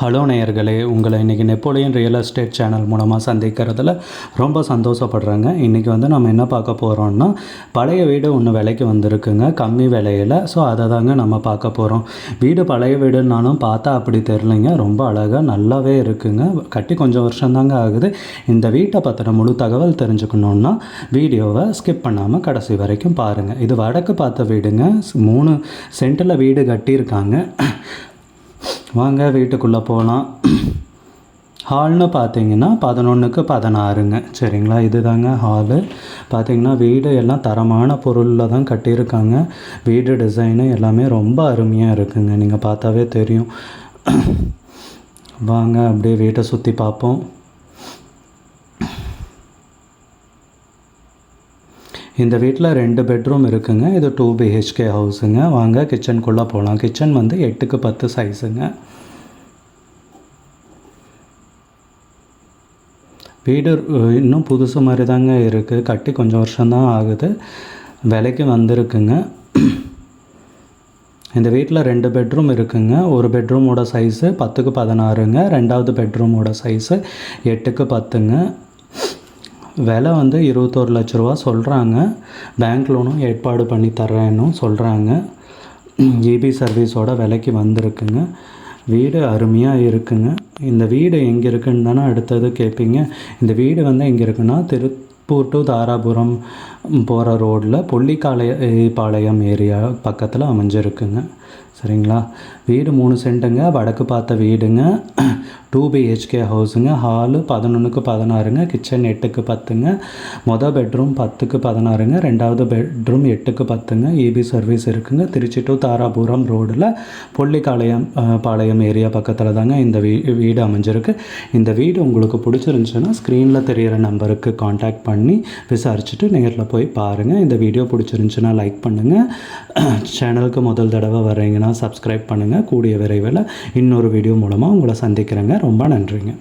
Hello நேயர்களே உங்களை இன்றைக்கி நெப்போலியன் ரியல் எஸ்டேட் சேனல் மூலமாக சந்திக்கிறதுல ரொம்ப சந்தோஷப்படுறேங்க. இன்றைக்கி வந்து நம்ம என்ன பார்க்க போகிறோம்னா பழைய வீடு ஒன்று விலைக்கு வந்திருக்குங்க. கம்மி விலையில். ஸோ அதை தாங்க நம்ம பார்க்க போகிறோம் வீடு பழைய வீடுனாலும் பார்த்தா அப்படி தெரிலிங்க ரொம்ப அழகாக நல்லாவே இருக்குங்க. கட்டி கொஞ்சம் வருஷம்தாங்க ஆகுது. இந்த வீட்டை பற்றின முழு தகவல் தெரிஞ்சுக்கணுன்னா வீடியோவை ஸ்கிப் பண்ணாமல் கடைசி வரைக்கும் பாருங்கள் இது வடக்கு பார்த்த வீடுங்க. மூணு சென்ட்டில் வீடு கட்டியிருக்காங்க. வாங்க வீட்டுக்குள்ளே போகலாம் ஹால்னு பார்த்தீங்கன்னா பதினொன்றுக்கு பதினாறுங்க. சரிங்களா? இதுதாங்க ஹாலு. பார்த்தீங்கன்னா வீடு எல்லாம் தரமான பொருளில் தான் கட்டியிருக்காங்க. வீடு டிசைனு எல்லாமே ரொம்ப அருமையாக இருக்குங்க. நீங்கள் பார்த்தாவே தெரியும். வாங்க அப்படியே வீட்டை சுற்றி பார்ப்போம். இந்த வீட்டில் ரெண்டு பெட்ரூம் இருக்குங்க. இது டூ பிஹெச்கே ஹவுஸுங்க வாங்க கிச்சனுக்குள்ளே போகலாம் கிச்சன் வந்து எட்டுக்கு பத்து சைஸுங்க வீடு இன்னும் புதுசு மாதிரி தாங்க இருக்குது கட்டி கொஞ்சம் வருஷம்தான் ஆகுது. விலைக்கு வந்திருக்குங்க. இந்த வீட்டில் ரெண்டு பெட்ரூம் இருக்குங்க. ஒரு பெட்ரூமோட சைஸு பத்துக்கு பதினாறுங்க. ரெண்டாவது பெட்ரூமோட சைஸு எட்டுக்கு பத்துங்க. விலை வந்து இருபத்தோரு லட்ச ரூபா சொல்கிறாங்க பேங்க் லோனும் ஏற்பாடு பண்ணி தர்றேன்னு சொல்கிறாங்க இபி சர்வீஸோட விலைக்கு வந்திருக்குங்க. வீடு அருமையாக இருக்குங்க. இந்த வீடு எங்கே இருக்குன்னு தானே அடுத்தது கேட்பீங்க இந்த வீடு வந்து எங்கே இருக்குன்னா திருப்பூர் டு தாராபுரம் போகிற ரோட்டில் பொள்ளிக்காளைய பாளையம் ஏரியா பக்கத்தில் அமைஞ்சிருக்குங்க. சரிங்களா? வீடு மூணு சென்ட்டுங்க வடக்கு பார்த்த வீடுங்க டூ பிஹெச்கே ஹவுஸுங்க ஹாலு பதினொன்றுக்கு பதினாறுங்க கிச்சன் எட்டுக்கு பத்துங்க மொதல் பெட்ரூம் பத்துக்கு பதினாறுங்க ரெண்டாவது பெட்ரூம் எட்டுக்கு பத்துங்க ஏபி சர்வீஸ் இருக்குங்க. திருச்சி டு தாராபுரம் ரோடில் பொள்ளிக்காளையம் பாளையம் ஏரியா பக்கத்தில் தாங்க இந்த வீ வீடு அமைஞ்சிருக்கு. இந்த வீடு உங்களுக்கு பிடிச்சிருந்துச்சுன்னா ஸ்க்ரீனில் தெரியிற நம்பருக்கு காண்டாக்ட் பண்ணி விசாரிச்சுட்டு நேரில் போய் பாருங்கள் இந்த வீடியோ பிடிச்சிருந்துச்சுன்னா லைக் பண்ணுங்கள் சேனலுக்கு முதல் தடவை வர்றீங்கன்னா சப்ஸ்கிரைப் பண்ணுங்கள் கூடிய விரைவில் இன்னொரு வீடியோ மூலமாக உங்களை சந்திக்கிறேங்க. ரொம்ப நன்றிங்க.